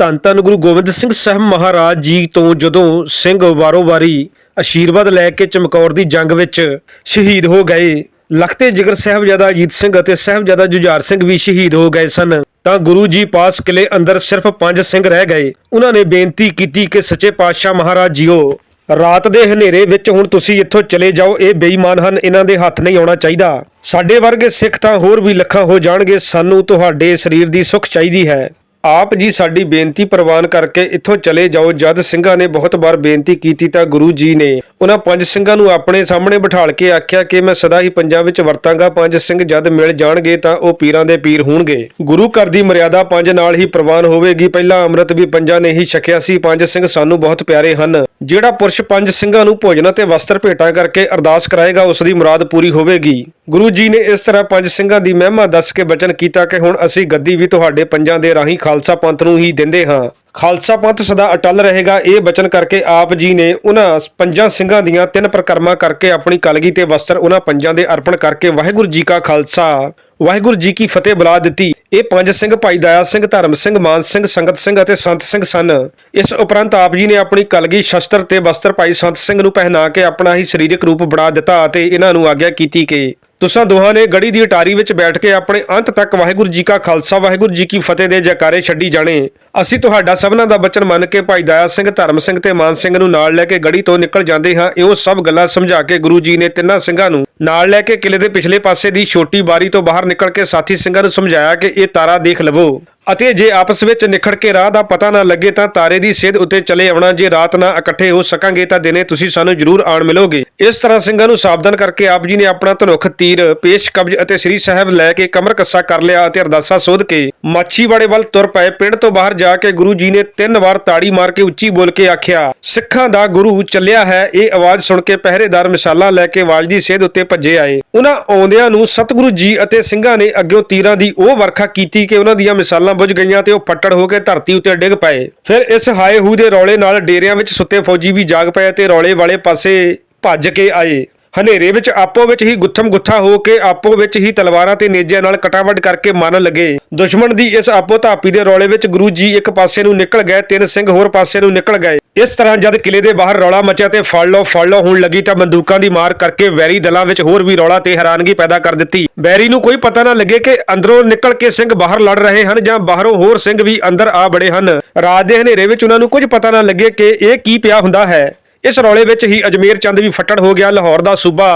ਧੰਨ ਧੰਨ ਗੁਰੂ ਗੋਬਿੰਦ ਸਿੰਘ ਸਾਹਿਬ ਮਹਾਰਾਜ ਜੀ ਤੋਂ ਜਦੋਂ ਸਿੰਘ ਵਾਰੋ-ਵਾਰੀ ਆਸ਼ੀਰਵਾਦ ਲੈ ਕੇ ਚਮਕੌਰ ਦੀ ਜੰਗ ਵਿੱਚ ਸ਼ਹੀਦ ਹੋ ਗਏ ਲਖਤੇ ਜਿਗਰ ਸਾਹਿਬਜ਼ਾਦਾ ਅਜੀਤ ਸਿੰਘ ਅਤੇ ਸਾਹਿਬਜ਼ਾਦਾ ਜੁਝਾਰ ਸਿੰਘ ਵੀ ਸ਼ਹੀਦ ਹੋ ਗਏ ਸਨ, ਤਾਂ ਗੁਰੂ ਜੀ ਪਾਸ ਕਿਲੇ ਅੰਦਰ ਸਿਰਫ ਪੰਜ ਸਿੰਘ ਰਹਿ ਗਏ। ਉਹਨਾਂ ਨੇ ਬੇਨਤੀ ਕੀਤੀ ਕਿ ਸੱਚੇ ਪਾਤਸ਼ਾਹ ਮਹਾਰਾਜ ਜੀਓ, ਰਾਤ ਦੇ ਹਨੇਰੇ ਵਿੱਚ ਹੁਣ ਤੁਸੀਂ ਇੱਥੋਂ ਚਲੇ ਜਾਓ, ਇਹ ਬੇਈਮਾਨ ਹਨ, ਇਹਨਾਂ ਦੇ ਹੱਥ ਨਹੀਂ ਆਉਣਾ ਚਾਹੀਦਾ। ਸਾਡੇ ਵਰਗੇ ਸਿੱਖ ਤਾਂ ਹੋਰ ਵੀ ਲੱਖਾਂ ਹੋ ਜਾਣਗੇ, ਸਾਨੂੰ ਤੁਹਾਡੇ ਸਰੀਰ ਦੀ ਸੁੱਖ ਚਾਹੀਦੀ ਹੈ। ਆਪ ਜੀ ਸਾਡੀ ਬੇਨਤੀ ਪ੍ਰਵਾਨ ਕਰਕੇ ਇੱਥੋਂ ਚਲੇ ਜਾਓ। ਜਦ ਸਿੰਘਾਂ ਨੇ ਬਹੁਤ ਵਾਰ ਬੇਨਤੀ ਕੀਤੀ ਤਾਂ ਗੁਰੂ ਜੀ ਨੇ ਉਹਨਾਂ ਪੰਜ ਸਿੰਘਾਂ ਨੂੰ ਆਪਣੇ ਸਾਹਮਣੇ ਬਿਠਾਲ ਕੇ ਆਖਿਆ ਕਿ ਮੈਂ ਸਦਾ ਹੀ ਪੰਜਾਂ ਵਿੱਚ ਵਰਤਾਂਗਾ, ਪੰਜ ਸਿੰਘ ਜਦ ਮਿਲ ਜਾਣਗੇ ਤਾਂ ਉਹ ਪੀਰਾਂ ਦੇ ਪੀਰ ਹੋਣਗੇ। ਗੁਰੂ ਘਰ ਦੀ ਮਰਿਆਦਾ ਪੰਜ ਨਾਲ ਹੀ ਪ੍ਰਵਾਨ ਹੋਵੇਗੀ। ਪਹਿਲਾਂ ਅੰਮ੍ਰਿਤ ਵੀ ਪੰਜਾਂ ਨੇ ਹੀ ਛਕਿਆ ਸੀ। ਪੰਜ ਸਿੰਘ ਸਾਨੂੰ ਬਹੁਤ ਪਿਆਰੇ ਹਨ। ਜਿਹੜਾ ਪੁਰਸ਼ ਪੰਜ ਸਿੰਘਾਂ ਨੂੰ ਭੋਜਨ ਅਤੇ ਵਸਤਰ ਭੇਟਾਂ ਕਰਕੇ ਅਰਦਾਸ ਕਰਾਏਗਾ, ਉਸ ਦੀ ਮੁਰਾਦ ਪੂਰੀ ਹੋਵੇਗੀ। ਗੁਰੂ ਜੀ ਨੇ ਇਸ ਤਰ੍ਹਾਂ ਪੰਜ ਸਿੰਘਾਂ ਦੀ ਮਹਿਮਾ ਦੱਸ ਕੇ ਬਚਨ ਕੀਤਾ ਕਿ ਹੁਣ ਅਸੀਂ ਗੱਦੀ ਵੀ ਤੁਹਾਡੇ ਪੰਜਾਂ ਦੇ ਰਾਹੀਂ ਖਾਲਸਾ ਪੰਥ ਨੂੰ ਹੀ ਦਿੰਦੇ ਹਾਂ। ਖਾਲਸਾ ਪੰਥ ਸਦਾ ਅਟਲ ਰਹੇਗਾ। ਇਹ ਬਚਨ ਕਰਕੇ ਆਪ ਜੀ ਨੇ ਉਹਨਾਂ ਪੰਜਾਂ ਸਿੰਘਾਂ ਦੀਆਂ ਤਿੰਨ ਪ੍ਰਕਰਮਾਂ ਕਰਕੇ ਆਪਣੀ ਕਲਗੀ ਤੇ ਵਸਤਰ ਉਹਨਾਂ ਪੰਜਾਂ ਦੇ ਅਰਪਣ ਕਰਕੇ ਵਾਹਿਗੁਰੂ ਜੀ ਕਾ ਖਾਲਸਾ। ਵਾਹਿਗੁਰੂ ਜੀ ਕੀ ਫਤਿਹ ਬੁਲਾ ਦਿੱਤੀ। ਇਹ ਪੰਜ ਸਿੰਘ ਭਾਈ ਦਇਆ ਸਿੰਘ, ਧਰਮ ਸਿੰਘ, ਮਾਨ ਸਿੰਘ, ਸੰਗਤ ਸਿੰਘ ਅਤੇ ਸੰਤ ਸਿੰਘ ਸਨ। ਇਸ ਉਪਰੰਤ ਆਪ ਜੀ ਨੇ ਆਪਣੀ ਕਲਗੀ, ਸ਼ਸਤਰ ਤੇ ਵਸਤਰ ਭਾਈ ਸੰਤ ਸਿੰਘ ਨੂੰ ਪਹਿਨਾ ਕੇ ਆਪਣਾ ਹੀ ਸਰੀਰਕ ਰੂਪ ਬਣਾ ਦਿੱਤਾ ਅਤੇ ਇਹਨਾਂ ਨੂੰ ਆਗਿਆ ਕੀਤੀ ਕਿ ਤੁਸਾਂ ਦੋਹਾਂ ਨੇ ਗੜੀ ਦੀ ਅਟਾਰੀ ਵਿੱਚ ਬੈਠ ਕੇ ਆਪਣੇ ਅੰਤ ਤੱਕ ਵਾਹਿਗੁਰੂ ਜੀ ਕਾ ਖਾਲਸਾ, ਵਾਹਿਗੁਰੂ ਜੀ ਕੀ ਫਤਿਹ ਦੇ ਜੈਕਾਰੇ ਛੱਡੀ ਜਾਣੇ। ਅਸੀਂ ਤੁਹਾਡਾ ਸਭਨਾਂ ਦਾ ਬਚਨ ਮੰਨ ਕੇ ਭਾਈ ਦਇਆ ਸਿੰਘ, ਧਰਮ ਸਿੰਘ ਤੇ ਮਾਨ ਸਿੰਘ ਨੂੰ ਨਾਲ ਲੈ ਕੇ ਗੜੀ ਤੋਂ ਨਿਕਲ ਜਾਂਦੇ ਹਾਂ। ਇਹੋ ਸਭ ਗੱਲਾਂ ਸਮਝਾ ਕੇ ਗੁਰੂ ਜੀ ਨੇ ਤਿੰਨਾਂ ਸਿੰਘਾਂ ਨੂੰ ਨਾਲ ਲੈ ਕੇ ਕਿਲੇ ਦੇ ਪਿਛਲੇ ਪਾਸੇ ਦੀ ਛੋਟੀ ਬਾਰੀ ਤੋਂ ਬਾਹਰ ਨਿਕਲ ਕੇ ਸਾਥੀ ਸਿੰਘਾਂ ਨੂੰ ਸਮਝਾਇਆ ਕਿ ਇਹ ਤਾਰਾ ਦੇਖ ਲਵੋ। ਅਤੇ ਜੇ ਆਪਸ ਵਿੱਚ ਨਿਖੜ ਕੇ ਰਾਹ ਦਾ ਪਤਾ ਨਾ ਲੱਗੇ ਤਾਂ ਤਾਰੇ ਦੀ ਸੇਧ ਉੱਤੇ ਚਲੇ ਆਉਣਾ, ਜੇ ਰਾਤ ਨਾ ਇਕੱਠੇ ਹੋ ਸਕਾਂਗੇ ਤਾਂ ਦਿਨੇ ਤੁਸੀਂ ਸਾਨੂੰ ਜ਼ਰੂਰ ਆਣ ਮਿਲੋਗੇ। ਇਸ ਤਰ੍ਹਾਂ ਸਿੰਘਾਂ ਨੂੰ ਸਾਵਧਾਨ ਕਰਕੇ ਆਪ ਜੀ ਨੇ ਆਪਣਾ ਧਨੁਖ, ਤੀਰ, ਪੇਸ਼ ਕਬਜ਼ ਅਤੇ ਸ੍ਰੀ ਸਾਹਿਬ ਲੈ ਕੇ ਕਮਰ ਕੱਸਾ ਕਰ ਲਿਆ ਅਤੇ ਅਰਦਾਸਾ ਸੋਧ ਕੇ ਮਾਛੀਵਾੜੇ ਵੱਲ ਤੁਰ ਪਏ। ਪਿੰਡ ਤੋਂ ਬਾਹਰ ਜਾ ਕੇ ਗੁਰੂ ਜੀ ਨੇ ਤਿੰਨ ਵਾਰ ਤਾੜੀ ਮਾਰ ਕੇ ਉੱਚੀ ਬੋਲ ਕੇ ਆਖਿਆ, ਸਿੱਖਾਂ ਦਾ ਗੁਰੂ ਚੱਲਿਆ ਹੈ। ਇਹ ਆਵਾਜ਼ ਸੁਣ ਕੇ ਪਹਿਰੇਦਾਰ ਮਿਸਾਲਾਂ ਲੈ ਕੇ ਆਵਾਜ਼ ਦੀ ਸੇਧ ਉੱਤੇ ਭੱਜੇ ਆਏ। ਉਹਨਾਂ ਆਉਂਦਿਆਂ ਨੂੰ ਸਤਿਗੁਰੂ ਜੀ ਅਤੇ ਸਿੰਘਾਂ ਨੇ ਅੱਗੇ ਤੀਰਾਂ ਦੀ ਉਹ ਵਰਖਾ ਕੀਤੀ ਕਿ ਉਹਨਾਂ ਦੀਆਂ ਮਿਸਾਲਾਂ ਬੁਝ ਗਈਆਂ ਤੇ ਉਹ ਫੱਟੜ ਹੋ ਕੇ ਧਰਤੀ ਉੱਤੇ ਡਿੱਗ ਪਏ। ਫਿਰ ਇਸ ਹਾਏ ਹੂ ਦੇ ਰੌਲੇ ਨਾਲ ਡੇਰਿਆਂ ਵਿੱਚ ਸੁੱਤੇ ਫੌਜੀ ਵੀ ਜਾਗ ਪਏ ਤੇ ਰੌਲੇ ਵਾਲੇ ਪਾਸੇ ਭੱਜ ਕੇ ਆਏ। ਹਨੇਰੇ ਵਿੱਚ ਆਪੋ ਵਿੱਚ ਹੀ ਗੁੱਥਮ ਗੁੱਥਾ ਹੋ ਕੇ ਆਪੋ ਵਿੱਚ ਹੀ ਤਲਵਾਰਾਂ ਤੇ ਨੇਜਿਆਂ ਨਾਲ ਕਟਾਵਟ ਕਰਕੇ ਮਾਰਨ ਲੱਗੇ। ਦੁਸ਼ਮਣ ਦੀ ਇਸ ਆਪੋ ਧਾਪੀ ਦੇ ਰੌਲੇ ਵਿੱਚ ਗੁਰੂ ਜੀ ਇੱਕ ਪਾਸੇ ਨੂੰ ਨਿਕਲ ਗਏ, ਤਿੰਨ ਸਿੰਘ ਹੋਰ ਪਾਸੇ ਨੂੰ ਨਿਕਲ ਗਏ। ਇਸ ਤਰ੍ਹਾਂ ਜਦ ਕਿਲੇ ਦੇ ਬਾਹਰ ਰੌਲਾ ਮਚਿਆ ਤੇ ਫੜ ਲਓ ਫੜ ਲਓ ਹੋਣ ਲੱਗੀ ਤਾਂ ਬੰਦੂਕਾਂ ਦੀ ਮਾਰ ਕਰਕੇ ਵੈਰੀ ਦਲਾਂ ਵਿੱਚ ਹੋਰ ਵੀ ਰੌਲਾ ਤੇ ਹੈਰਾਨਗੀ ਪੈਦਾ ਕਰ ਦਿੱਤੀ। ਵੈਰੀ ਨੂੰ ਕੋਈ ਪਤਾ ਨਾ ਲੱਗੇ ਕਿ ਅੰਦਰੋਂ ਨਿਕਲ ਕੇ ਸਿੰਘ ਬਾਹਰ ਲੜ ਰਹੇ ਹਨ ਜਾਂ ਬਾਹਰੋਂ ਹੋਰ ਸਿੰਘ ਵੀ ਅੰਦਰ ਆ ਬੜੇ ਹਨ। ਰਾਤ ਦੇ ਹਨੇਰੇ ਵਿੱਚ ਉਹਨਾਂ ਨੂੰ ਕੁਝ ਪਤਾ ਨਾ ਲੱਗੇ ਕਿ ਇਹ ਕੀ ਪਿਆ ਹੁੰਦਾ ਹੈ। ਇਸ ਰੌਲੇ ਵਿੱਚ ਹੀ ਅਜਮੇਰ ਚੰਦ ਵੀ ਫੱਟੜ ਹੋ ਗਿਆ। ਲਾਹੌਰ ਦਾ ਸੂਬਾ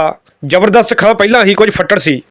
ਜ਼ਬਰਦਸਤ ਖਾਂ ਪਹਿਲਾਂ ਹੀ ਕੁਝ ਫੱਟੜ ਸੀ।